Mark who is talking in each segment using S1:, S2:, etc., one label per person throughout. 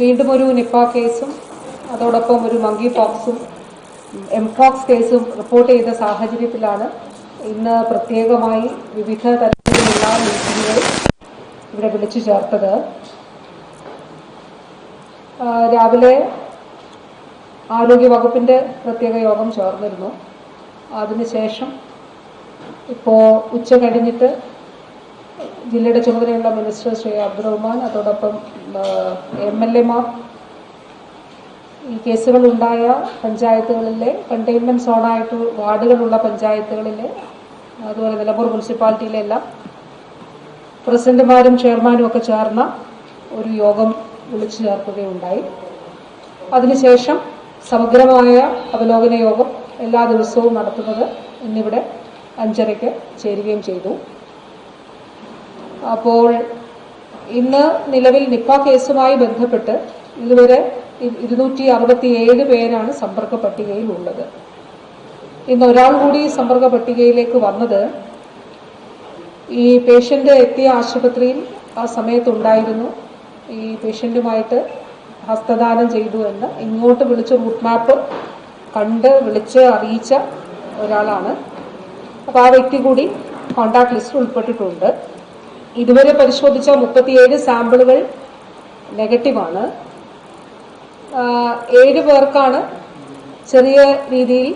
S1: വീണ്ടും ഒരു നിപ്പ കേസും അതോടൊപ്പം ഒരു മങ്കി പോക്സും എം പോക്സ് കേസും റിപ്പോർട്ട് ചെയ്ത സാഹചര്യത്തിലാണ് ഇന്ന് പ്രത്യേകമായി വിവിധ തരത്തിലുള്ള മീറ്റിംഗുകൾ ഇവിടെ വിളിച്ചു ചേർത്തത്. രാവിലെ ആരോഗ്യവകുപ്പിന്റെ പ്രത്യേക യോഗം ചേർന്നിരുന്നു. അതിനുശേഷം ഇപ്പോൾ ഉച്ച കഴിഞ്ഞിട്ട് ജില്ലയുടെ ചുമതലയുള്ള മിനിസ്റ്റർ ശ്രീ അബ്ദുറഹ്മാൻ അതോടൊപ്പം എം എൽ എമാർ. ഈ കേസുകൾ ഉണ്ടായ പഞ്ചായത്തുകളിലെ കണ്ടെയ്ൻമെന്റ് സോണായിട്ട് വാർഡുകളുള്ള പഞ്ചായത്തുകളിലെ അതുപോലെ നിലമ്പൂർ മുനിസിപ്പാലിറ്റിയിലെല്ലാം പ്രസിഡന്റുമാരും ചെയർമാനും ഒക്കെ ചേർന്ന ഒരു യോഗം വിളിച്ചു ചേർക്കുകയുണ്ടായി. അതിനുശേഷം സമഗ്രമായ അവലോകന യോഗം എല്ലാ ദിവസവും നടത്തുന്നത് ഇന്നിവിടെ അഞ്ചരയ്ക്ക് ചേരുകയും ചെയ്തു. അപ്പോൾ ഇന്ന് നിലവിൽ നിപ്പ കേസുമായി ബന്ധപ്പെട്ട് ഇതുവരെ ഇരുന്നൂറ്റി അറുപത്തിയേഴ് പേരാണ് സമ്പർക്ക പട്ടികയിൽ ഉള്ളത് ഇന്ന് ഒരാൾ കൂടി സമ്പർക്ക പട്ടികയിലേക്ക് വന്നത് ഈ പേഷ്യന്റ് എത്തിയ ആശുപത്രിയിൽ ആ സമയത്തുണ്ടായിരുന്നു. ഈ പേഷ്യന്റുമായിട്ട് ഹസ്തദാനം ചെയ്തു എന്ന് ഇങ്ങോട്ട് വിളിച്ച് റൂട്ട് മാപ്പ് കണ്ട് വിളിച്ച് അറിയിച്ച ഒരാളാണ്. അപ്പോൾ ആ വ്യക്തി കൂടി കോണ്ടാക്ട് ലിസ്റ്റിൽ ഉൾപ്പെട്ടിട്ടുണ്ട്. ഇതുവരെ പരിശോധിച്ച മുപ്പത്തിയേഴ് സാമ്പിളുകൾ നെഗറ്റീവാണ്. ഏഴ് പേർക്കാണ് ചെറിയ രീതിയിൽ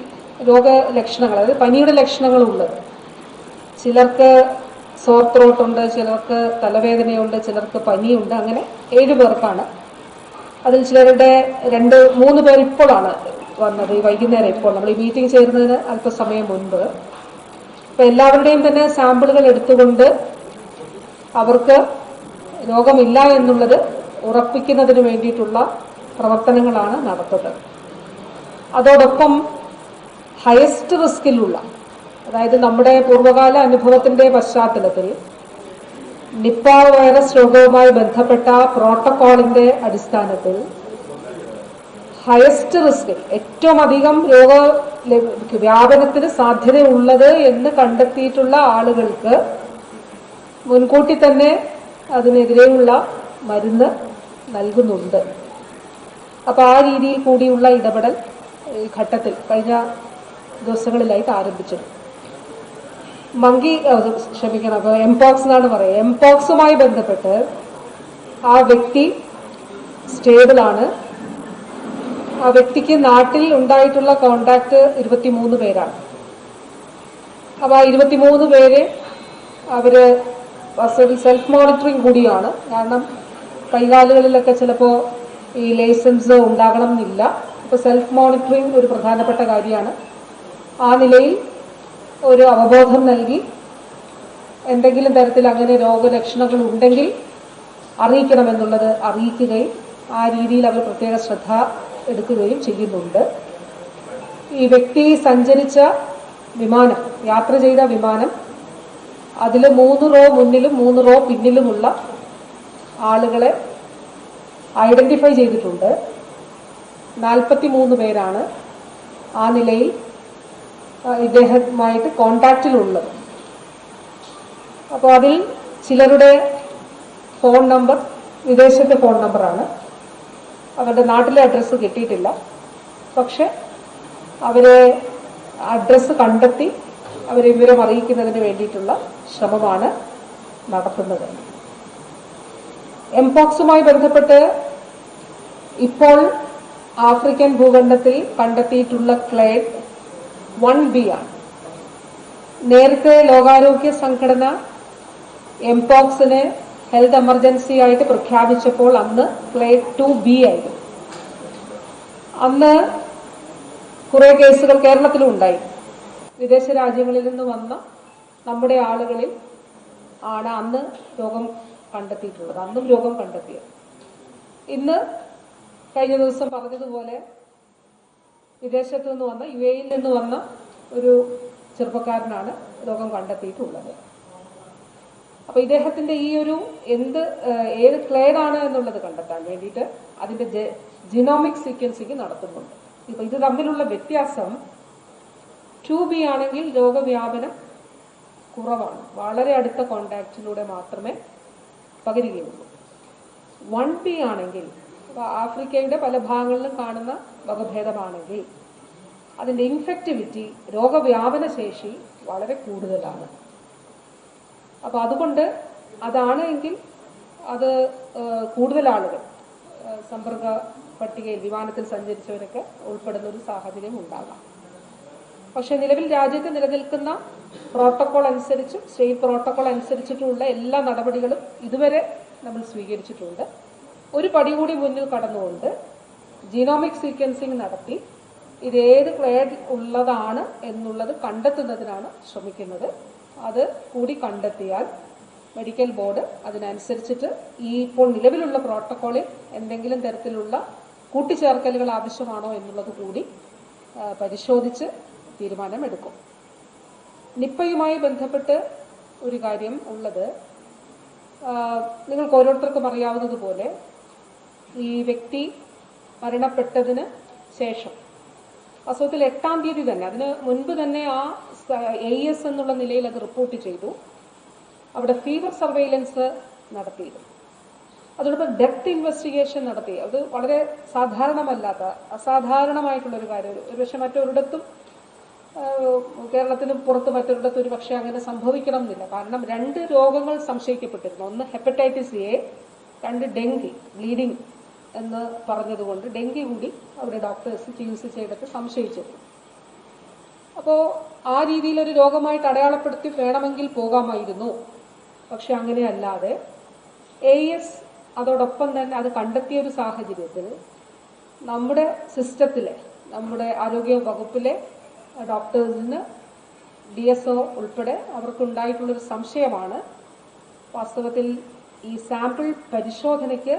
S1: രോഗലക്ഷണങ്ങൾ അതായത് പനിയുടെ ലക്ഷണങ്ങൾ ഉള്ളത് ചിലർക്ക് സോർ ത്രോട്ടുണ്ട് ചിലർക്ക് തലവേദനയുണ്ട് ചിലർക്ക് പനിയുണ്ട് അങ്ങനെ ഏഴ് പേർക്കാണ്. അതിൽ ചിലരുടെ രണ്ട് മൂന്ന് പേർ ഇപ്പോഴാണ് വന്നത് ഈ വൈകുന്നേരം ഇപ്പോൾ. നമ്മൾ ഈ മീറ്റിംഗ് ചേരുന്നതിന് അല്പസമയം മുൻപ്. അപ്പം എല്ലാവരുടെയും തന്നെ സാമ്പിളുകൾ എടുത്തുകൊണ്ട് അവർക്ക് രോഗമില്ല എന്നുള്ളത് ഉറപ്പിക്കുന്നതിന് വേണ്ടിയിട്ടുള്ള പ്രവർത്തനങ്ങളാണ് നടത്തുന്നത്. അതോടൊപ്പം ഹയസ്റ്റ് റിസ്കിലുള്ള അതായത് നമ്മുടെ പൂർവകാല അനുഭവത്തിന്റെ പശ്ചാത്തലത്തിൽ നിപ്പ വൈറസ് രോഗവുമായി ബന്ധപ്പെട്ട പ്രോട്ടോകോളിന്റെ അടിസ്ഥാനത്തിൽ ഹയസ്റ്റ് റിസ്കിൽ ഏറ്റവും അധികം രോഗ വ്യാപനത്തിന് സാധ്യതയുള്ളത് എന്ന് കണ്ടെത്തിയിട്ടുള്ള ആളുകൾക്ക് മുൻകൂട്ടി തന്നെ അതിനെതിരെയുള്ള മരുന്ന് നൽകുന്നുണ്ട്. അപ്പൊ ആ രീതിയിൽ കൂടിയുള്ള ഇടപെടൽ ഘട്ടത്തിൽ കഴിഞ്ഞ ദിവസങ്ങളിലായിട്ട് ആരംഭിച്ചത് മങ്കി ക്ഷമിക്കണം അപ്പൊ എംപോക്സ് എന്നാണ് പറയുക. എംപോക്സുമായി ബന്ധപ്പെട്ട് ആ വ്യക്തി സ്റ്റേബിൾ ആണ് ആ വ്യക്തിക്ക് നാട്ടിൽ ഉണ്ടായിട്ടുള്ള കോണ്ടാക്ട് ഇരുപത്തിമൂന്ന് പേരാണ്. അപ്പൊ ആ ഇരുപത്തിമൂന്ന് പേര് അവർ സെൽഫ് മോണിറ്ററിങ് കൂടിയാണ്. കാരണം കൈകാലുകളിലൊക്കെ ചിലപ്പോൾ ഈ ലൈസൻസ് ഉണ്ടാകണം എന്നില്ല അപ്പോൾ സെൽഫ് മോണിറ്ററിങ് ഒരു പ്രധാനപ്പെട്ട കാര്യമാണ്. ആ നിലയിൽ ഒരു അവബോധം നൽകി എന്തെങ്കിലും തരത്തിൽ അങ്ങനെ രോഗലക്ഷണങ്ങൾ ഉണ്ടെങ്കിൽ അറിയിക്കണമെന്നുള്ളത് അറിയിക്കുകയും ആ രീതിയിൽ അവർ പ്രത്യേക ശ്രദ്ധ എടുക്കുകയും ചെയ്യുന്നുണ്ട്. ഈ വ്യക്തി സഞ്ചരിച്ച വിമാനം യാത്ര ചെയ്ത വിമാനം അതിൽ മൂന്ന് റോ മുന്നിലും മൂന്ന് റോ പിന്നിലുമുള്ള ആളുകളെ ഐഡന്റിഫൈ ചെയ്തിട്ടുണ്ട്. നാൽപ്പത്തി മൂന്ന് പേരാണ് ആ നിലയിൽ ഇദ്ദേഹവുമായിട്ട് കോണ്ടാക്റ്റിലുള്ളത് അപ്പോൾ അതിൽ ചിലരുടെ ഫോൺ നമ്പർ വിദേശത്തെ ഫോൺ നമ്പറാണ്. അവരുടെ നാട്ടിലെ അഡ്രസ്സ് കിട്ടിയിട്ടില്ല. പക്ഷെ അവരെ അഡ്രസ്സ് കണ്ടെത്തി അവരെ വിവരം അറിയിക്കുന്നതിന് വേണ്ടിയിട്ടുള്ള ശ്രമമാണ് നടത്തുന്നത്. എംപോക്സുമായി ബന്ധപ്പെട്ട് ഇപ്പോൾ ആഫ്രിക്കൻ ഭൂഖണ്ഡത്തിൽ കണ്ടെത്തിയിട്ടുള്ള ക്ലേഡ് വൺ ബി ആണ്. നേരത്തെ ലോകാരോഗ്യ സംഘടന എംപോക്സിന് ഹെൽത്ത് എമർജൻസി ആയിട്ട് പ്രഖ്യാപിച്ചപ്പോൾ അന്ന് ക്ലേഡ് ടു ബി ആയിരുന്നു. അന്ന് കുറേ കേസുകൾ കേരളത്തിലും ഉണ്ടായി. വിദേശ രാജ്യങ്ങളിൽ നിന്ന് വന്ന നമ്മുടെ ആളുകളിൽ ആണ് അന്ന് രോഗം കണ്ടെത്തിയിട്ടുള്ളത്. അന്നും രോഗം കണ്ടെത്തിയത്. ഇന്ന് കഴിഞ്ഞ ദിവസം പറഞ്ഞതുപോലെ വിദേശത്തു നിന്ന് വന്ന യു എയിൽ നിന്ന് വന്ന ഒരു ചെറുപ്പക്കാരനാണ് രോഗം കണ്ടെത്തിയിട്ടുള്ളത്. അപ്പൊ ഇദ്ദേഹത്തിന്റെ ഈ ഒരു എന്ത് ഏത് ക്ലേഡാണ് എന്നുള്ളത് കണ്ടെത്താൻ വേണ്ടിയിട്ട് അതിന്റെ ജിനോമിക് സീക്വൻസിങ് നടത്തുന്നുണ്ട്. ഇപ്പൊ ഇത് തമ്മിലുള്ള വ്യത്യാസം ടു ബി ആണെങ്കിൽ രോഗവ്യാപനം കുറവാണ്. വളരെ അടുത്ത കോണ്ടാക്റ്റിലൂടെ മാത്രമേ പകരുകയുള്ളൂ. വൺ ബി ആണെങ്കിൽ ആഫ്രിക്കയുടെ പല ഭാഗങ്ങളിലും കാണുന്ന വകഭേദമാണെങ്കിൽ അതിന്റെ ഇൻഫെക്റ്റിവിറ്റി രോഗവ്യാപന ശേഷി വളരെ കൂടുതലാണ്. അപ്പോൾ അതുകൊണ്ട് അതാണ് എങ്കിൽ അത് കൂടുതൽ ആളുകൾ സമ്പർക്ക പട്ടികയിൽ വിമാനത്തിൽ സഞ്ചരിച്ചവരൊക്കെ ഉൾപ്പെടുന്ന ഒരു സാഹചര്യം ഉണ്ടാകാം. പക്ഷെ നിലവിൽ രാജ്യത്ത് നിലനിൽക്കുന്ന പ്രോട്ടോകോൾ അനുസരിച്ചും സ്റ്റേറ്റ് പ്രോട്ടോകോൾ അനുസരിച്ചിട്ടുള്ള എല്ലാ നടപടികളും ഇതുവരെ നമ്മൾ സ്വീകരിച്ചിട്ടുണ്ട്. ഒരു പടി കൂടി മുന്നിൽ കടന്നുകൊണ്ട് ജീനോമിക് സീക്വൻസിങ് നടത്തി ഇത് ഏത് ക്ലേഡ് ഉള്ളതാണ് എന്നുള്ളത് കണ്ടെത്തുന്നതിനാണ് ശ്രമിക്കുന്നത്. അത് കൂടി കണ്ടെത്തിയാൽ മെഡിക്കൽ ബോർഡ് അതിനനുസരിച്ചിട്ട് ഈ ഇപ്പോൾ നിലവിലുള്ള പ്രോട്ടോക്കോളിൽ എന്തെങ്കിലും തരത്തിലുള്ള കൂട്ടിച്ചേർക്കലുകൾ ആവശ്യമാണോ എന്നുള്ളത് കൂടി പരിശോധിച്ച് തീരുമാനമെടുക്കും. നിപ്പയുമായി ബന്ധപ്പെട്ട് ഒരു കാര്യം ഉള്ളത് നിങ്ങൾക്ക് ഓരോരുത്തർക്കും അറിയാവുന്നതുപോലെ ഈ വ്യക്തി മരണപ്പെട്ടതിന് ശേഷം അസുഖത്തിൽ എട്ടാം തീയതി തന്നെ അതിന് മുൻപ് തന്നെ ആ എ എസ് എന്നുള്ള നിലയിൽ അത് റിപ്പോർട്ട് ചെയ്തു. അവിടെ ഫീവർ സർവൈലൻസ് നടത്തിയിരുന്നു. അതോടൊപ്പം ഡെപ്ത് ഇൻവെസ്റ്റിഗേഷൻ നടത്തി. അത് വളരെ സാധാരണമല്ലാത്ത അസാധാരണമായിട്ടുള്ളൊരു കാര്യം. ഒരു പക്ഷെ മറ്റൊരിടത്തും കേരളത്തിന് പുറത്ത് മറ്റൊരിടത്ത് ഒരു പക്ഷേ അങ്ങനെ സംഭവിക്കണം എന്നില്ല കാരണം രണ്ട് രോഗങ്ങൾ സംശയിക്കപ്പെട്ടിരുന്നു. ഒന്ന് ഹെപ്പറ്റൈറ്റിസ് എ രണ്ട് ഡെങ്കി ബ്ലീഡിംഗ് എന്ന് പറഞ്ഞതുകൊണ്ട് ഡെങ്കി കൂടി അവിടെ ഡോക്ടേഴ്സ് ചികിത്സിച്ചെടുത്ത് സംശയിച്ചിരുന്നു അപ്പോൾ ആ രീതിയിൽ ഒരു രോഗമായിട്ട് അടയാളപ്പെടുത്തി വേണമെങ്കിൽ പോകാമായിരുന്നു. പക്ഷെ അങ്ങനെയല്ലാതെ എ എസ് അതോടൊപ്പം തന്നെ അത് കണ്ടെത്തിയ ഒരു സാഹചര്യത്തിൽ നമ്മുടെ സിസ്റ്റത്തിലെ നമ്മുടെ ആരോഗ്യ വകുപ്പിലെ ഡോക്ടേഴ്സിന് ഡി എസ് ഒ ഉൾപ്പെടെ അവർക്കുണ്ടായിട്ടുള്ളൊരു സംശയമാണ്. വാസ്തവത്തിൽ ഈ സാമ്പിൾ പരിശോധനയ്ക്ക്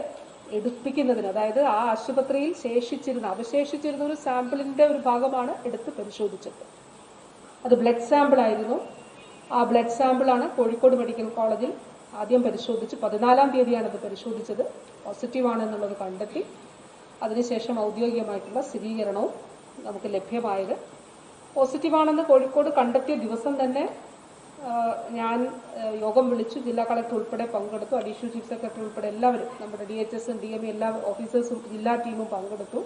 S1: എടുപ്പിക്കുന്നതിന് അതായത് ആ ആശുപത്രിയിൽ ശേഷിച്ചിരുന്ന അവശേഷിച്ചിരുന്ന ഒരു സാമ്പിളിന്റെ ഒരു ഭാഗമാണ് എടുത്ത് പരിശോധിച്ചത്. അത് ബ്ലഡ് സാമ്പിൾ ആയിരുന്നു. ആ ബ്ലഡ് സാമ്പിളാണ് കോഴിക്കോട് മെഡിക്കൽ കോളേജിൽ ആദ്യം പരിശോധിച്ച് പതിനാലാം തീയതിയാണ് അത് പരിശോധിച്ചത്. പോസിറ്റീവ് ആണെന്നുള്ളത് കണ്ടെത്തി. അതിനുശേഷം ഔദ്യോഗികമായിട്ടുള്ള സ്ഥിരീകരണവും നമുക്ക് ലഭ്യമായത് പോസിറ്റീവ് ആണെന്ന് കോഴിക്കോട് കണ്ടെത്തിയ ദിവസം തന്നെ ഞാൻ യോഗം വിളിച്ചു. ജില്ലാ കളക്ടർ ഉൾപ്പെടെ പങ്കെടുത്തു. അഡീഷണൽ ചീഫ് സെക്രട്ടറി ഉൾപ്പെടെ എല്ലാവരും നമ്മുടെ ഡി എച്ച് എസും ഡി എം എല്ലാ ഓഫീസേഴ്സും ജില്ലാ ടീമും പങ്കെടുത്തു.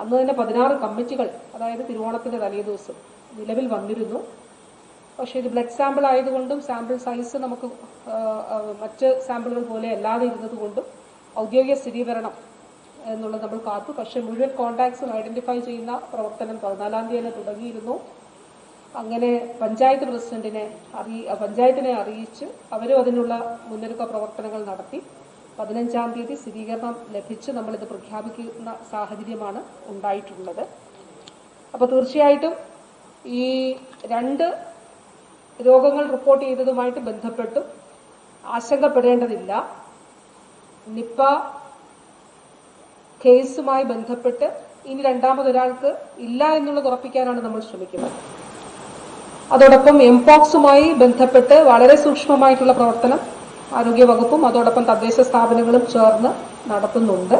S1: അന്ന് തന്നെ പതിനാറ് കമ്മിറ്റികൾ അതായത് തിരുവോണത്തിന്റെ തലേദിവസം നിലവിൽ വന്നിരുന്നു. പക്ഷേ ഇത് ബ്ലഡ് സാമ്പിൾ ആയതുകൊണ്ടും സാമ്പിൾ സൈസ് നമുക്ക് മറ്റ് സാമ്പിളുകൾ പോലെ അല്ലാതെ ഇരുന്നതുകൊണ്ടും ഔദ്യോഗിക സ്ഥിരീകരണം എന്നുള്ളത് നമ്മൾ കാത്തു. പക്ഷേ മുഴുവൻ കോൺടാക്ട്സും ഐഡന്റിഫൈ ചെയ്യുന്ന പ്രവർത്തനം പതിനാലാം തീയതി തുടങ്ങിയിരുന്നു. അങ്ങനെ പഞ്ചായത്ത് പ്രസിഡന്റിനെ പഞ്ചായത്തിനെ അറിയിച്ച് അവരും അതിനുള്ള മുന്നൊരുക്ക പ്രവർത്തനങ്ങൾ നടത്തി. പതിനഞ്ചാം തീയതി സ്ഥിരീകരണം ലഭിച്ച് നമ്മളിത് പ്രഖ്യാപിക്കുന്ന സാഹചര്യമാണ് ഉണ്ടായിട്ടുള്ളത്. അപ്പോൾ തീർച്ചയായിട്ടും ഈ രണ്ട് രോഗങ്ങൾ റിപ്പോർട്ട് ചെയ്തതുമായിട്ട് ബന്ധപ്പെട്ടും ആശങ്കപ്പെടേണ്ടതില്ല. നിപ്പ കേസുമായി ബന്ധപ്പെട്ട് ഇനി രണ്ടാമതൊരാൾക്ക് ഇല്ല എന്നുള്ളത് ഉറപ്പിക്കാനാണ് നമ്മൾ ശ്രമിക്കുന്നത്. അതോടൊപ്പം എംപോക്സുമായി ബന്ധപ്പെട്ട് വളരെ സൂക്ഷ്മമായിട്ടുള്ള പ്രവർത്തനം ആരോഗ്യവകുപ്പും അതോടൊപ്പം തദ്ദേശ സ്ഥാപനങ്ങളും ചേർന്ന് നടത്തുന്നുണ്ട്.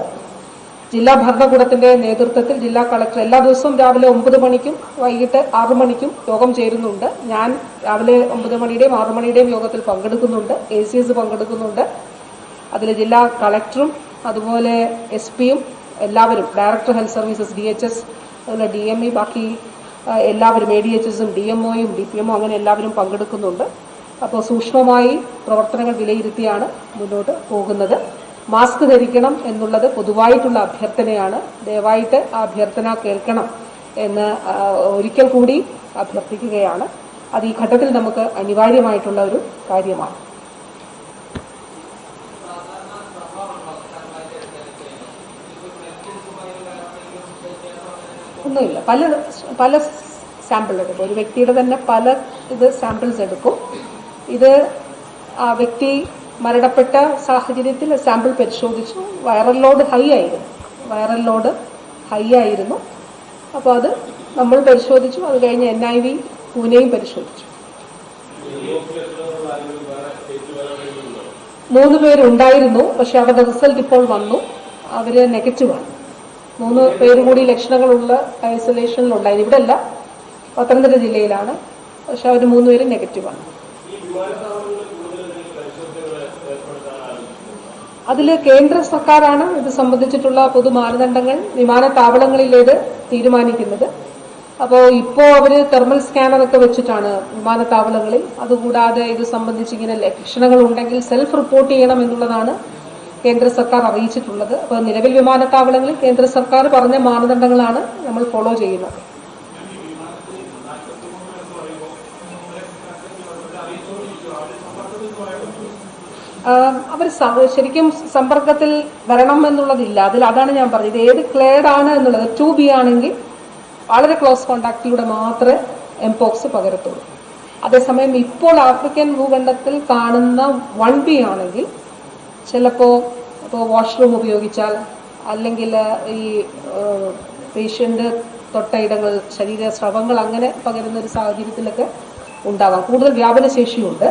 S1: ജില്ലാ ഭരണകൂടത്തിന്റെ നേതൃത്വത്തിൽ ജില്ലാ കളക്ടർ എല്ലാ ദിവസവും രാവിലെ ഒമ്പത് മണിക്കും വൈകിട്ട് ആറു മണിക്കും യോഗം ചേരുന്നുണ്ട്. ഞാൻ രാവിലെ ഒമ്പത് മണിയുടെയും ആറു മണിയുടെയും യോഗത്തിൽ പങ്കെടുക്കുന്നുണ്ട്. എ സി എസ് പങ്കെടുക്കുന്നുണ്ട്. അതിൽ ജില്ലാ കളക്ടറും അതുപോലെ എസ് പിയും എല്ലാവരും director health services D H S അതുപോലെ ഡി എം ഇ ബാക്കി എല്ലാവരും എ ഡി എച്ച് എസും ഡി എം ഒയും ഡി പി എമ്മും അങ്ങനെ എല്ലാവരും പങ്കെടുക്കുന്നുണ്ട്. അപ്പോൾ സൂക്ഷ്മമായി പ്രവർത്തനങ്ങൾ വിലയിരുത്തിയാണ് മുന്നോട്ട് പോകുന്നത്. മാസ്ക് ധരിക്കണം എന്നുള്ളത് പൊതുവായിട്ടുള്ള അഭ്യർത്ഥനയാണ്. ദയവായിട്ട് ആ അഭ്യർത്ഥന കേൾക്കണം എന്ന് ഒരിക്കൽ കൂടി അഭ്യർത്ഥിക്കുകയാണ്. അത് ഈ ഘട്ടത്തിൽ നമുക്ക് അനിവാര്യമായിട്ടുള്ള ഒരു കാര്യമാണ്. ഒന്നുമില്ല. പല പല സാമ്പിൾ എടുക്കും. ഒരു വ്യക്തിയുടെ തന്നെ പല ഇത് സാമ്പിൾസ് എടുക്കും. ഇത് ആ വ്യക്തി മരണപ്പെട്ട സാഹചര്യത്തിൽ സാമ്പിൾ പരിശോധിച്ചു. വൈറൽ ലോഡ് ഹൈ ആയിരുന്നു. വൈറൽ ലോഡ് ഹൈ ആയിരുന്നു. അപ്പോൾ അത് നമ്മൾ പരിശോധിച്ചു. അത് കഴിഞ്ഞ് എൻ ഐ വി പൂനെയും പരിശോധിച്ചു. മൂന്ന് പേരുണ്ടായിരുന്നു. പക്ഷെ അവരുടെ റിസൾട്ട് ഇപ്പോൾ വന്നു. അവർ നെഗറ്റീവാണ് മൂന്ന് പേര് കൂടി ലക്ഷണങ്ങളുള്ള ഐസൊലേഷനിലുണ്ടായിരുന്നു ഇവിടെ അല്ല പത്തനംതിട്ട ജില്ലയിലാണ്. പക്ഷെ അവർ മൂന്ന് പേരും നെഗറ്റീവാണ് അതിൽ കേന്ദ്ര സർക്കാരാണ് ഇത് സംബന്ധിച്ചിട്ടുള്ള പൊതു മാനദണ്ഡങ്ങൾ വിമാനത്താവളങ്ങളിലേത് തീരുമാനിക്കുന്നത്. അപ്പോൾ ഇപ്പോൾ അവർ തെർമൽ സ്കാനറൊക്കെ വെച്ചിട്ടാണ് വിമാനത്താവളങ്ങളിൽ അതുകൂടാതെ ഇത് സംബന്ധിച്ച് ഇങ്ങനെ ലക്ഷണങ്ങൾ ഉണ്ടെങ്കിൽ സെൽഫ് റിപ്പോർട്ട് ചെയ്യണം എന്നുള്ളതാണ് കേന്ദ്ര സർക്കാർ അറിയിച്ചിട്ടുള്ളത്. അപ്പോൾ നിലവിൽ വിമാനത്താവളങ്ങളിൽ കേന്ദ്ര സർക്കാർ പറഞ്ഞ മാനദണ്ഡങ്ങളാണ് നമ്മൾ ഫോളോ ചെയ്യുന്നത്. അവർ ശരിക്കും സമ്പർക്കത്തിൽ വരണം എന്നുള്ളതില്ല. അതിൽ അതാണ് ഞാൻ പറഞ്ഞത്. ഏത് ക്ലേഡ് ആണ് എന്നുള്ളത്. ടു ബി ആണെങ്കിൽ വളരെ ക്ലോസ് കോണ്ടാക്റ്റിലൂടെ മാത്രമേ എംപോക്സ് പകരത്തുള്ളൂ. അതേസമയം ഇപ്പോൾ ആഫ്രിക്കൻ ഭൂഖണ്ഡത്തിൽ കാണുന്ന വൺ ബി ആണെങ്കിൽ ചിലപ്പോൾ ഇപ്പോൾ വാഷ്റൂം ഉപയോഗിച്ചാൽ അല്ലെങ്കിൽ ഈ പേഷ്യന്റ് തൊട്ടയിടങ്ങൾ ശരീര സ്രവങ്ങൾ അങ്ങനെ പകരുന്ന ഒരു സാഹചര്യത്തിലൊക്കെ ഉണ്ടാവാം. കൂടുതൽ വ്യാപനശേഷിയുണ്ട്.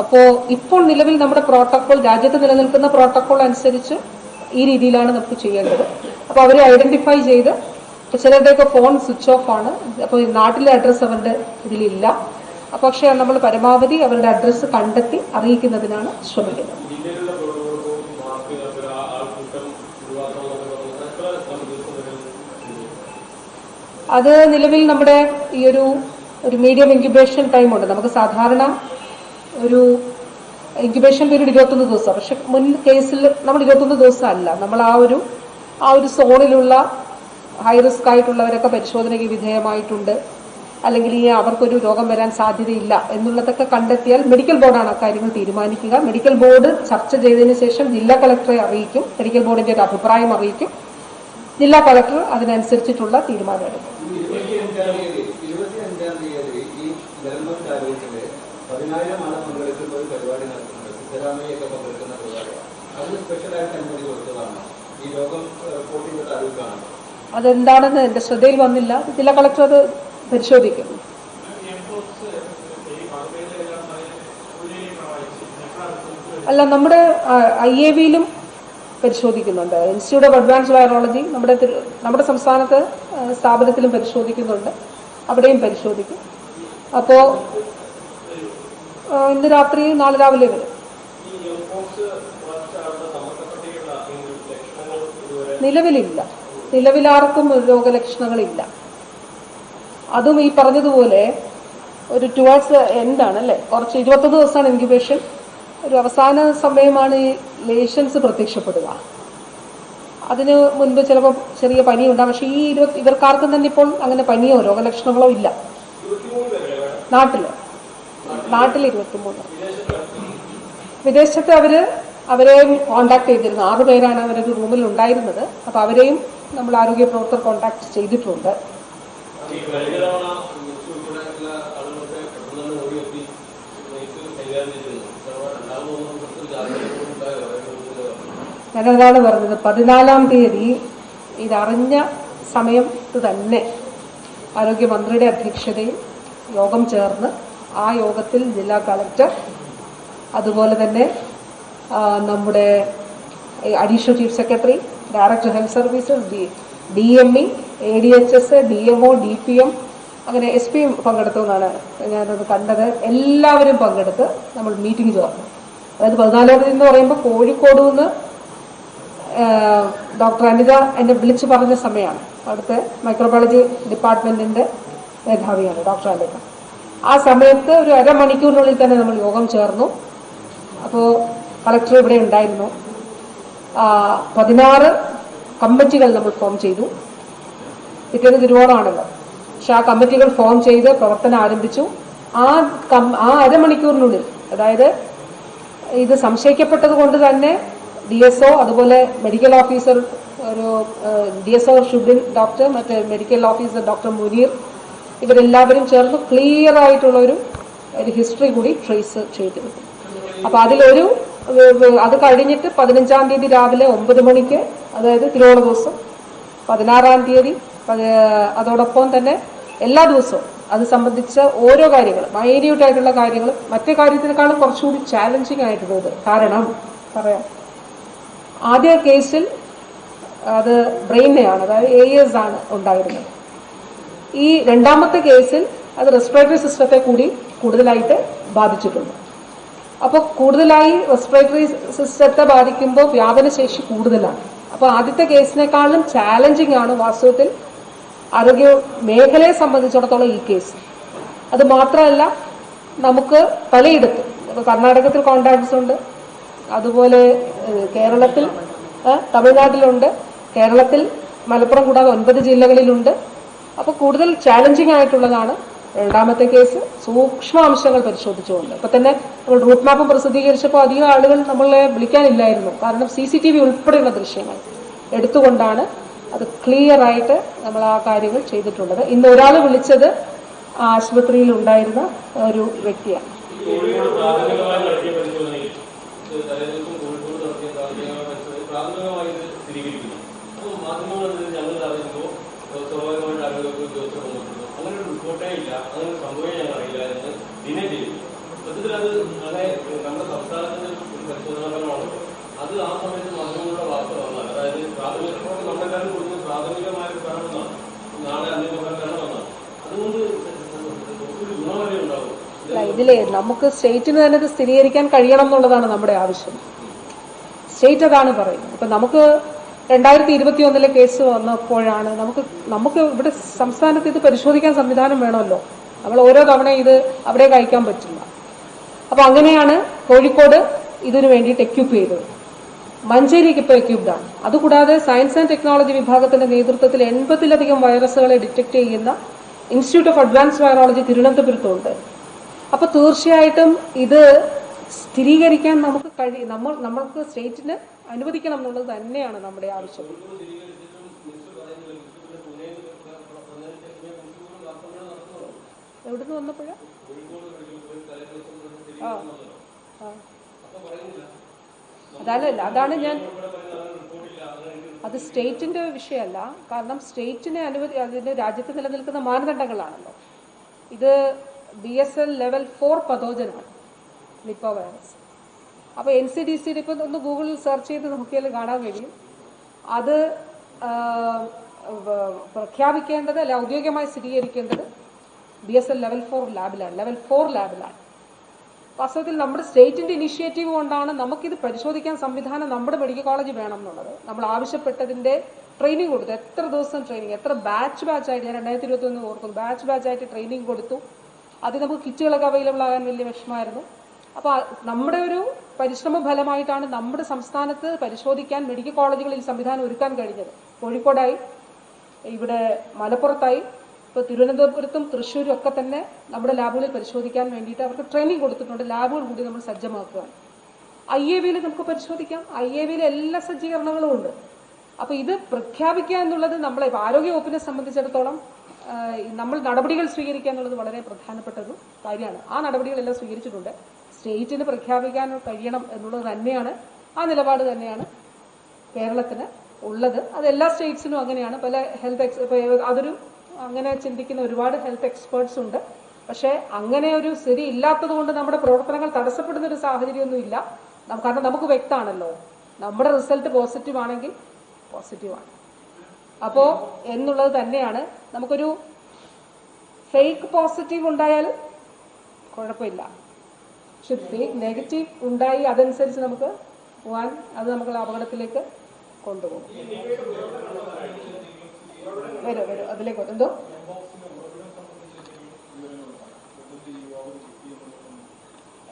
S1: അപ്പോൾ ഇപ്പോൾ നിലവിൽ നമ്മുടെ പ്രോട്ടോക്കോൾ രാജ്യത്ത് നിലനിൽക്കുന്ന പ്രോട്ടോക്കോൾ അനുസരിച്ച് ഈ രീതിയിലാണ് നമുക്ക് ചെയ്യേണ്ടത്. അപ്പോൾ അവരെ ഐഡന്റിഫൈ ചെയ്ത് ചിലരുടെയൊക്കെ ഫോൺ സ്വിച്ച് ഓഫ് ആണ്. അപ്പോൾ നാട്ടിലെ അഡ്രസ്സ് അവരുടെ ഇതിലില്ല. പക്ഷേ നമ്മൾ പരമാവധി അവരുടെ അഡ്രസ്സ് കണ്ടെത്തി അറിയിക്കുന്നതിനാണ് ശ്രമിക്കുന്നത്
S2: ജില്ലയിലുള്ള പ്രോട്ടോകോളും മാർക്ക് അതുപോലെ ആ ആൾക്കൂട്ടം ഒഴിവാക്കാനുള്ള എത്ര ദിവസം വരെ ഉണ്ട്?
S1: അത് നിലവിൽ നമ്മുടെ ഈ ഒരു ഒരു മീഡിയം ഇൻക്യുബേഷൻ ടൈം ഉണ്ട്. നമുക്ക് സാധാരണ ഒരു ഇൻക്യുബേഷൻ പീരീഡ് ഇരുപത്തൊന്ന് ദിവസം. പക്ഷെ മുൻ കേസിൽ നമ്മൾ ഇരുപത്തൊന്ന് ദിവസം അല്ല നമ്മൾ ആ ഒരു ആ ഒരു സോണിലുള്ള ഹൈ റിസ്ക് ആയിട്ടുള്ളവരൊക്കെ പരിശോധനയ്ക്ക് വിധേയമായിട്ടുണ്ട്. അല്ലെങ്കിൽ ഈ അവർക്കൊരു രോഗം വരാൻ സാധ്യതയില്ല എന്നുള്ളതൊക്കെ കണ്ടെത്തിയാൽ മെഡിക്കൽ ബോർഡാണ് അക്കാര്യങ്ങൾ തീരുമാനിക്കുക. മെഡിക്കൽ ബോർഡ് ചർച്ച ചെയ്തതിന് ശേഷം ജില്ലാ കളക്ടറെ അറിയിക്കും. മെഡിക്കൽ ബോർഡിന്റെ ഒരു അഭിപ്രായം അറിയിക്കും. ജില്ലാ കളക്ടർ അതിനനുസരിച്ചിട്ടുള്ള തീരുമാനമെടുക്കും
S3: ഇരുപത്തിയഞ്ചാം തീയതി ഇരുപത്തിയഞ്ചാം തീയതി ഈ ധർമ്മ കാര്യത്തിൽ പതിനായിരം ആളെ പങ്കെടുക്കുന്ന ഒരു പരിപാടി നടത്തുന്നുണ്ട് സിദ്ധരാമയ്യൊക്കെ പങ്കെടുക്കുന്ന പരിപാടി. അതിന് സ്പെഷ്യലായിട്ട് അനുമതി കൊടുത്തതാണ്. ഈ റിപ്പോർട്ട് ചെയ്ത താലൂക്കാണ്.
S1: അതെന്താണെന്ന് എന്റെ ശ്രദ്ധയിൽ വന്നില്ല. ജില്ലാ കളക്ടർ അത് പരിശോധിക്കും. അല്ല നമ്മുടെ ഐ എ വിയിലും പരിശോധിക്കുന്നുണ്ട്. ഇൻസ്റ്റിറ്റ്യൂട്ട് ഓഫ് അഡ്വാൻസ്ഡ് വൈറോളജി നമ്മുടെ നമ്മുടെ സംസ്ഥാനത്ത് സ്ഥാപനത്തിലും പരിശോധിക്കുന്നുണ്ട്. അവിടെയും പരിശോധിക്കും. അപ്പോൾ ഇന്ന് രാത്രി നാളെ രാവിലെ വരെ. നിലവിലില്ല. നിലവിലാർക്കും രോഗലക്ഷണങ്ങളില്ല. അതും ഈ പറഞ്ഞതുപോലെ ഒരു ടുവേർഡ്സ് എൻഡാണ് അല്ലേ കുറച്ച് ഇരുപത്തൊന്ന് ദിവസമാണ് ഇൻക്യുബേഷൻ ഒരു അവസാന സമയമാണ് ഈ ലേഷൻസ് പ്രത്യക്ഷപ്പെടുക. അതിന് മുൻപ് ചിലപ്പോൾ ചെറിയ പനി ഉണ്ടാകും പക്ഷേ ഈ ഇരുപത്തി ഇവർക്കാർക്കും തന്നെ ഇപ്പോൾ അങ്ങനെ പനിയോ രോഗലക്ഷണങ്ങളോ ഇല്ല. നാട്ടിൽ. നാട്ടിൽ ഇരുപത്തിമൂന്ന് വിദേശത്ത് അവർ അവരെയും കോണ്ടാക്ട് ചെയ്തിരുന്നു. ആറു പേരാണ് അവരൊരു റൂമിൽ ഉണ്ടായിരുന്നത് അപ്പൊ അവരെയും നമ്മൾ ആരോഗ്യ പ്രവർത്തകർ കോണ്ടാക്ട് ചെയ്തിട്ടുണ്ട്. ഞാനതാണ് പറഞ്ഞത് പതിനാലാം തീയതി ഇതറിഞ്ഞ സമയത്ത് തന്നെ ആരോഗ്യമന്ത്രിയുടെ അധ്യക്ഷതയിൽ യോഗം ചേർന്ന് ആ യോഗത്തിൽ ജില്ലാ കളക്ടർ അതുപോലെ തന്നെ നമ്മുടെ additional chief secretary director health services D D M E A D H S D M O D P M അങ്ങനെ എസ് പിയും പങ്കെടുത്തു എന്നാണ് ഞാനത് കണ്ടത്. എല്ലാവരും പങ്കെടുത്ത് നമ്മൾ മീറ്റിംഗ് ചേർന്നു. അതായത് പതിനാലാം തീയതി എന്ന് പറയുമ്പോൾ കോഴിക്കോട് നിന്ന് ഡോക്ടർ അനിത എന്നെ വിളിച്ചു പറഞ്ഞ സമയമാണ്. അവിടുത്തെ മൈക്രോബയോളജി ഡിപ്പാർട്ട്മെന്റിന്റെ മേധാവിയാണ് ഡോക്ടർ അനിത. ആ സമയത്ത് ഒരു അരമണിക്കൂറിനുള്ളിൽ തന്നെ നമ്മൾ യോഗം ചേർന്നു. അപ്പോൾ കളക്ടർ ഇവിടെ ഉണ്ടായിരുന്നു. പതിനാറ് കമ്മിറ്റികൾ നമ്മൾ ഫോം ചെയ്തു. പിറ്റേന്ന് തിരുവോണമാണല്ലോ. പക്ഷെ ആ കമ്മിറ്റികൾ ഫോം ചെയ്ത് പ്രവർത്തനം ആരംഭിച്ചു. ആ ആ അരമണിക്കൂറിനുള്ളിൽ അതായത് ഇത് സംശയിക്കപ്പെട്ടത് കൊണ്ട് തന്നെ ഡി എസ് ഒ അതുപോലെ മെഡിക്കൽ ഓഫീസർ ഒരു D S O Shubin doctor മറ്റേ മെഡിക്കൽ ഓഫീസർ ഡോക്ടർ മുനീർ ഇവരെല്ലാവരും ചേർന്ന് ക്ലിയർ ആയിട്ടുള്ള ഒരു ഹിസ്റ്ററി കൂടി ട്രേസ് ചെയ്തിരുന്നു അപ്പൊ അതിലൊരു അത് കഴിഞ്ഞിട്ട് പതിനഞ്ചാം തീയതി രാവിലെ ഒമ്പത് മണിക്ക് അതായത് തിരുവോണ ദിവസം പതിനാറാം തീയതി അതോടൊപ്പം തന്നെ എല്ലാ ദിവസവും അത് സംബന്ധിച്ച ഓരോ കാര്യങ്ങളും മൈന്യൂട്ട് ആയിട്ടുള്ള കാര്യങ്ങളും മറ്റേ കാര്യത്തിനേക്കാളും കുറച്ചുകൂടി ചാലഞ്ചിങ് ആയിട്ടുള്ളത് കാരണം പറയാം. ആദ്യ കേസിൽ അത് ബ്രെയിനെയാണ് അതായത് എ ആണ് ഉണ്ടായിരുന്നത്. ഈ രണ്ടാമത്തെ കേസിൽ അത് റെസ്പിറേറ്ററി സിസ്റ്റത്തെ കൂടി കൂടുതലായിട്ട് ബാധിച്ചിട്ടുണ്ട്. അപ്പോൾ കൂടുതലായി റെസ്പിറേറ്ററി സിസ്റ്റത്തെ ബാധിക്കുമ്പോൾ വ്യാപനശേഷി കൂടുതലാണ്. അപ്പോൾ ആദ്യത്തെ കേസിനേക്കാളും ചാലഞ്ചിങ് ആണ് വാസ്തവത്തിൽ ആരോഗ്യ മേഖലയെ സംബന്ധിച്ചിടത്തോളം ഈ കേസ്. അത് മാത്രമല്ല നമുക്ക് പലയിടത്തും കർണാടകത്തിൽ കോൺടാക്ട്സ് ഉണ്ട് അതുപോലെ കേരളത്തിൽ തമിഴ്നാട്ടിലുണ്ട് കേരളത്തിൽ മലപ്പുറം കൂടാതെ ഒൻപത് ജില്ലകളിലുണ്ട് അപ്പോൾ കൂടുതൽ ചാലഞ്ചിങ് ആയിട്ടുള്ളതാണ് രണ്ടാമത്തെ കേസ് സൂക്ഷ്മാംശങ്ങൾ പരിശോധിച്ചുകൊണ്ട്. ഇപ്പൊ തന്നെ നമ്മൾ റൂട്ട് മാപ്പ് പ്രസിദ്ധീകരിച്ചപ്പോൾ അധികം ആളുകൾ നമ്മളെ വിളിക്കാനില്ലായിരുന്നു. കാരണം സി സി ടി വി ഉൾപ്പെടെയുള്ള ദൃശ്യങ്ങൾ എടുത്തുകൊണ്ടാണ് അത് ക്ലിയർ ആയിട്ട് നമ്മൾ ആ കാര്യങ്ങൾ ചെയ്തിട്ടുള്ളത്. ഇന്ന് ഒരാൾ വിളിച്ചത് ആശുപത്രിയിൽ ഉണ്ടായിരുന്ന ഒരു വ്യക്തിയാണ്.
S2: ഇത് തലേദിവസം കോഴിക്കോട് നടത്തിയ പ്രാഥമികമായ പരിശോധനയിൽ പ്രാഥമികമായി ഇത് സ്ഥിരീകരിക്കുന്നു അപ്പോൾ മാധ്യമങ്ങളിൽ ഇത് ഞങ്ങൾ സ്വാഭാവികമായിട്ട് ഉദ്യോഗസ്ഥർ വന്നിട്ടുണ്ട് അങ്ങനെ ഒരു റിപ്പോർട്ടേ ഇല്ല. അങ്ങനെ ഒരു സംഭവമേ അറിയില്ല എന്ന് ദിനം ചെയ്തു. സത്യത്തിൽ അത് നമ്മുടെ ഒരു അത് ആ സമയത്ത് മാധ്യമങ്ങളുടെ വാർത്ത അതായത് പ്രാഥമിക റിപ്പോർട്ട് നമ്മളെല്ലാവരും കൊടുക്കുന്നത് പ്രാഥമികമായ ഒരു ഫലമെന്നാണ് നാളെ അന്തിമ അതുകൊണ്ട് ഒരു
S1: നമുക്ക് സ്റ്റേറ്റിന് തന്നെ ഇത് സ്ഥിരീകരിക്കാൻ കഴിയണം എന്നുള്ളതാണ് നമ്മുടെ ആവശ്യം. സ്റ്റേറ്റ് അതാണ് പറയുന്നത്. ഇപ്പൊ നമുക്ക് രണ്ടായിരത്തി ഇരുപത്തി ഒന്നിലെ കേസ് വന്നപ്പോഴാണ് നമുക്ക് നമുക്ക് ഇവിടെ സംസ്ഥാനത്ത് ഇത് പരിശോധിക്കാൻ സംവിധാനം വേണമല്ലോ. നമ്മൾ ഓരോ തവണ ഇത് അവിടെ കഴിക്കാൻ പറ്റില്ല. അപ്പോൾ അങ്ങനെയാണ് കോഴിക്കോട് ഇതിനു വേണ്ടിയിട്ട് എക്യൂപ്പ് ചെയ്തത്. മഞ്ചേരിക്ക് ഇപ്പോൾ എക്യൂപ്ഡ് ആണ്. അതുകൂടാതെ സയൻസ് ആൻഡ് ടെക്നോളജി വിഭാഗത്തിന്റെ നേതൃത്വത്തിൽ എൺപതിലധികം വൈറസുകളെ ഡിറ്റക്ട് ചെയ്യുന്ന ഇൻസ്റ്റിറ്റ്യൂട്ട് ഓഫ് അഡ്വാൻസ് വൈറോളജി തിരുവനന്തപുരത്തുണ്ട്. അപ്പോൾ തീർച്ചയായിട്ടും ഇത് സ്ഥിരീകരിക്കാൻ നമുക്ക് കഴിയും നമ്മൾ നമ്മൾക്ക് സ്റ്റേറ്റിന് അനുവദിക്കണം എന്നുള്ളത് തന്നെയാണ് നമ്മുടെ ആവശ്യം. എവിടുന്ന് വന്നപ്പോഴാ? ആ ആ. അതല്ല അതാണ് ഞാൻ അത് സ്റ്റേറ്റിന്റെ വിഷയമല്ല. കാരണം സ്റ്റേറ്റിനെ അനുവദി അതിന് രാജ്യത്ത് നിലനിൽക്കുന്ന മാനദണ്ഡങ്ങളാണല്ലോ. ഇത് B S L level four പതോജനാണ്. Nipah virus അപ്പോൾ എൻ സി ഡി സിയുടെ ഇപ്പം ഒന്ന് ഗൂഗിളിൽ സെർച്ച് ചെയ്ത് നോക്കിയാൽ കാണാൻ കഴിയും. അത് പ്രഖ്യാപിക്കേണ്ടത് അല്ല ഔദ്യോഗികമായി സ്ഥിരീകരിക്കേണ്ടത് B S L level four ലാബിലാണ് level four ലാബിലാണ് വാസ്തവത്തിൽ നമ്മുടെ സ്റ്റേറ്റിന്റെ ഇനിഷ്യേറ്റീവ് കൊണ്ടാണ് നമുക്കിത് പരിശോധിക്കാൻ സംവിധാനം നമ്മുടെ മെഡിക്കൽ കോളേജ് വേണം എന്നുള്ളത് നമ്മൾ ആവശ്യപ്പെട്ടതിന്റെ ട്രെയിനിങ് കൊടുത്തു. എത്ര ദിവസം ട്രെയിനിങ് എത്ര ബാച്ച് ബാച്ച് ആയിട്ട് ഞാൻ രണ്ടായിരത്തി ഇരുപത്തി ഒന്ന് ഓർക്കുന്നു ബാച്ച് ബാച്ച് ആയിട്ട് ട്രെയിനിങ് കൊടുത്തു. അത് നമുക്ക് കിറ്റുകളൊക്കെ അവൈലബിൾ ആകാൻ വലിയ വിഷമമായിരുന്നു. അപ്പോൾ നമ്മുടെ ഒരു പരിശ്രമ ഫലമായിട്ടാണ് നമ്മുടെ സംസ്ഥാനത്ത് പരിശോധിക്കാൻ മെഡിക്കൽ കോളേജുകളിൽ സംവിധാനം ഒരുക്കാൻ കഴിഞ്ഞത്. കോഴിക്കോടായി ഇവിടെ മലപ്പുറത്തായി ഇപ്പോൾ തിരുവനന്തപുരത്തും തൃശ്ശൂരും ഒക്കെ തന്നെ നമ്മുടെ ലാബുകളിൽ പരിശോധിക്കാൻ വേണ്ടിയിട്ട് അവർക്ക് ട്രെയിനിങ് കൊടുത്തിട്ടുണ്ട്. ലാബുകൾ കൂടി നമ്മൾ സജ്ജമാക്കുകയാണ്. ഐ എ വിയിൽ നമുക്ക് പരിശോധിക്കാം. ഐ എ വിയിൽ എല്ലാ സജ്ജീകരണങ്ങളും ഉണ്ട്. അപ്പോൾ ഇത് പ്രഖ്യാപിക്കുക എന്നുള്ളത് നമ്മളെ ആരോഗ്യവകുപ്പിനെ ആരോഗ്യ സംബന്ധിച്ചിടത്തോളം നമ്മൾ നടപടികൾ സ്വീകരിക്കുക എന്നുള്ളത് വളരെ പ്രധാനപ്പെട്ട ഒരു കാര്യമാണ്. ആ നടപടികളെല്ലാം സ്വീകരിച്ചിട്ടുണ്ട്. സ്റ്റേറ്റിന് പ്രഖ്യാപിക്കാൻ കഴിയണം എന്നുള്ളത് തന്നെയാണ് ആ നിലപാട് തന്നെയാണ് കേരളത്തിന് ഉള്ളത്. അത് എല്ലാ സ്റ്റേറ്റ്സിനും അങ്ങനെയാണ്. പല ഹെൽത്ത് എക്സ് അതൊരു അങ്ങനെ ചിന്തിക്കുന്ന ഒരുപാട് ഹെൽത്ത് എക്സ്പേർട്സ് ഉണ്ട്. പക്ഷേ അങ്ങനെ ഒരു സ്ഥിതി ഇല്ലാത്തത് കൊണ്ട് നമ്മുടെ പ്രവർത്തനങ്ങൾ തടസ്സപ്പെടുന്ന ഒരു സാഹചര്യമൊന്നും ഇല്ല. കാരണം നമുക്ക് വ്യക്തമാണല്ലോ. നമ്മുടെ റിസൾട്ട് പോസിറ്റീവ് ആണെങ്കിൽ പോസിറ്റീവ് ആണ്. അപ്പോൾ എന്നുള്ളത് തന്നെയാണ്. നമുക്കൊരു ഫേക്ക് പോസിറ്റീവ് ഉണ്ടായാൽ കുഴപ്പമില്ല. പക്ഷെ ബി നെഗറ്റീവ് ഉണ്ടായി അതനുസരിച്ച് നമുക്ക് പോകാൻ അത് നമുക്ക് അപകടത്തിലേക്ക് കൊണ്ടുപോകും. വരും വരും അതിലേക്ക് എന്തോ?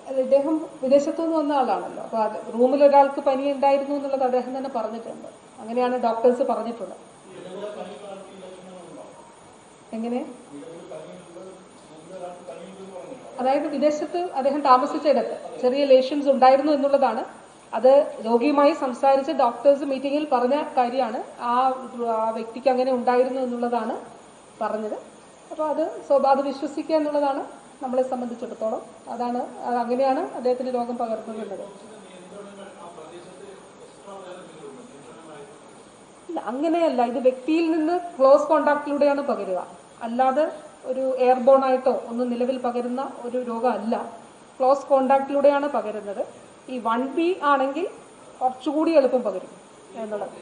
S1: അല്ല ഇദ്ദേഹം വിദേശത്തു നിന്ന് വന്ന ആളാണല്ലോ. അപ്പൊ അത് റൂമിൽ ഒരാൾക്ക് പനി ഉണ്ടായിരുന്നു എന്നുള്ളത് അദ്ദേഹം തന്നെ പറഞ്ഞിട്ടുണ്ട്. അങ്ങനെയാണ് ഡോക്ടേഴ്സ് പറഞ്ഞിട്ടുള്ളത്. എങ്ങനെ? അതായത് വിദേശത്ത് അദ്ദേഹം താമസിച്ചിടത്ത് ചെറിയ ലേഷൻസ് ഉണ്ടായിരുന്നു എന്നുള്ളതാണ്. അത് രോഗിയുമായി സംസാരിച്ച് ഡോക്ടേഴ്സ് മീറ്റിംഗിൽ പറഞ്ഞ കാര്യമാണ്. ആ വ്യക്തിക്ക് അങ്ങനെ ഉണ്ടായിരുന്നു എന്നുള്ളതാണ് പറഞ്ഞത്. അപ്പോൾ അത് അത് വിശ്വസിക്കുക എന്നുള്ളതാണ് നമ്മളെ സംബന്ധിച്ചിടത്തോളം. അതാണ് അത് അങ്ങനെയാണ് അദ്ദേഹത്തിന് രോഗം ഇല്ല അങ്ങനെയല്ല. ഇത് വ്യക്തിയിൽ നിന്ന് ക്ലോസ് കോണ്ടാക്റ്റിലൂടെയാണ് പകരുക. അല്ലാതെ ഒരു എയർബോൺ ആയിട്ടോ ഒന്നും നിലവിൽ പകരുന്ന ഒരു രോഗമല്ല. ക്ലോസ് കോണ്ടാക്റ്റിലൂടെയാണ് പകരുന്നത്. ഈ വൺ ബി ആണെങ്കിൽ കുറച്ചുകൂടി എളുപ്പം പകരും എന്നുള്ളത്.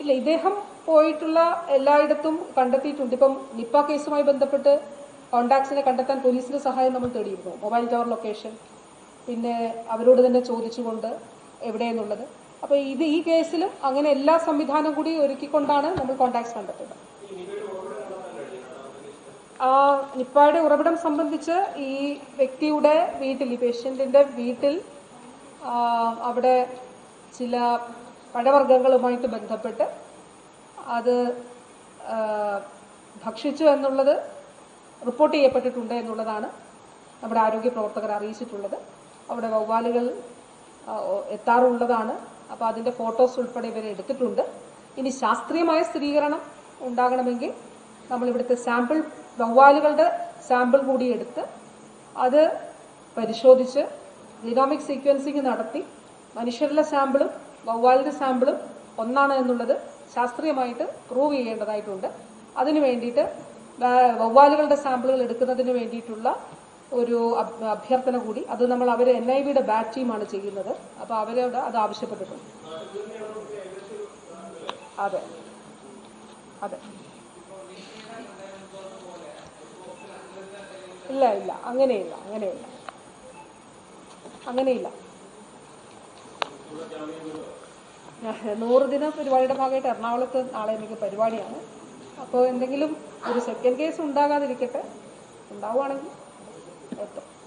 S1: ഇല്ല ഇദ്ദേഹം പോയിട്ടുള്ള എല്ലായിടത്തും കണ്ടെത്തിയിട്ടുണ്ട്. ഇപ്പം നിപ്പ കേസുമായി ബന്ധപ്പെട്ട് കോണ്ടാക്ട്സിനെ കണ്ടെത്താൻ പോലീസിന്റെ സഹായം നമ്മൾ തേടിയിരുന്നു. മൊബൈൽ ടവർ ലൊക്കേഷൻ പിന്നെ അവരോട് തന്നെ ചോദിച്ചുകൊണ്ട് എവിടെയെന്നുള്ളത്. അപ്പോൾ ഇത് ഈ കേസിലും അങ്ങനെ എല്ലാ സംവിധാനം കൂടി ഒരുക്കിക്കൊണ്ടാണ് നമ്മൾ കോണ്ടാക്ട്സ് കണ്ടെത്തുന്നത്. നിപ്പായുടെ ഉറവിടം സംബന്ധിച്ച് ഈ വ്യക്തിയുടെ വീട്ടിൽ ഈ പേഷ്യന്റിന്റെ വീട്ടിൽ അവിടെ ചില പഴവർഗങ്ങളുമായിട്ട് ബന്ധപ്പെട്ട് അത് ഭക്ഷിച്ചു എന്നുള്ളത് റിപ്പോർട്ട് ചെയ്യപ്പെട്ടിട്ടുണ്ട് എന്നുള്ളതാണ് നമ്മുടെ ആരോഗ്യ പ്രവർത്തകർ അറിയിച്ചിട്ടുള്ളത്. അവിടെ വവ്വാലുകൾ എത്താറുള്ളതാണ്. അപ്പോൾ അതിന്റെ ഫോട്ടോസ് ഉൾപ്പെടെ ഇവർ എടുത്തിട്ടുണ്ട്. ഇനി ശാസ്ത്രീയമായ സ്ഥിരീകരണം ഉണ്ടാകണമെങ്കിൽ നമ്മൾ ഇവിടുത്തെ സാമ്പിൾ വവ്വാലുകളുടെ സാമ്പിൾ കൂടി എടുത്ത് അത് പരിശോധിച്ച് ജിനോമിക് സീക്വൻസിങ് നടത്തി മനുഷ്യരുടെ സാമ്പിളും വവ്വാലിന്റെ സാമ്പിളും ഒന്നാണ് എന്നുള്ളത് ശാസ്ത്രീയമായിട്ട് പ്രൂവ് ചെയ്യേണ്ടതായിട്ടുണ്ട്. അതിനു വേണ്ടിയിട്ട് വവ്വാലുകളുടെ സാമ്പിളുകൾ എടുക്കുന്നതിന് വേണ്ടിയിട്ടുള്ള ഒരു അഭ്യർത്ഥന കൂടി. അത് നമ്മൾ അവർ എൻ ഐ വിയുടെ ബാറ്റ് ടീമാണ് ചെയ്യുന്നത്. അപ്പോൾ അവരോട് അത് ആവശ്യപ്പെട്ടിട്ടുണ്ട്. അതെ. അതെ. ഇല്ല ഇല്ല. അങ്ങനെയില്ല. അങ്ങനെയില്ല. അങ്ങനെയില്ല. നൂറ് ദിന പരിപാടിയുടെ ഭാഗമായിട്ട് എറണാകുളത്ത് നാളെ എനിക്ക് പരിപാടിയാണ്. അപ്പോൾ എന്തെങ്കിലും ഒരു സെക്കൻഡ് കേസ് ഉണ്ടാകാതിരിക്കട്ടെ. ഉണ്ടാവുകയാണെങ്കിൽ っと。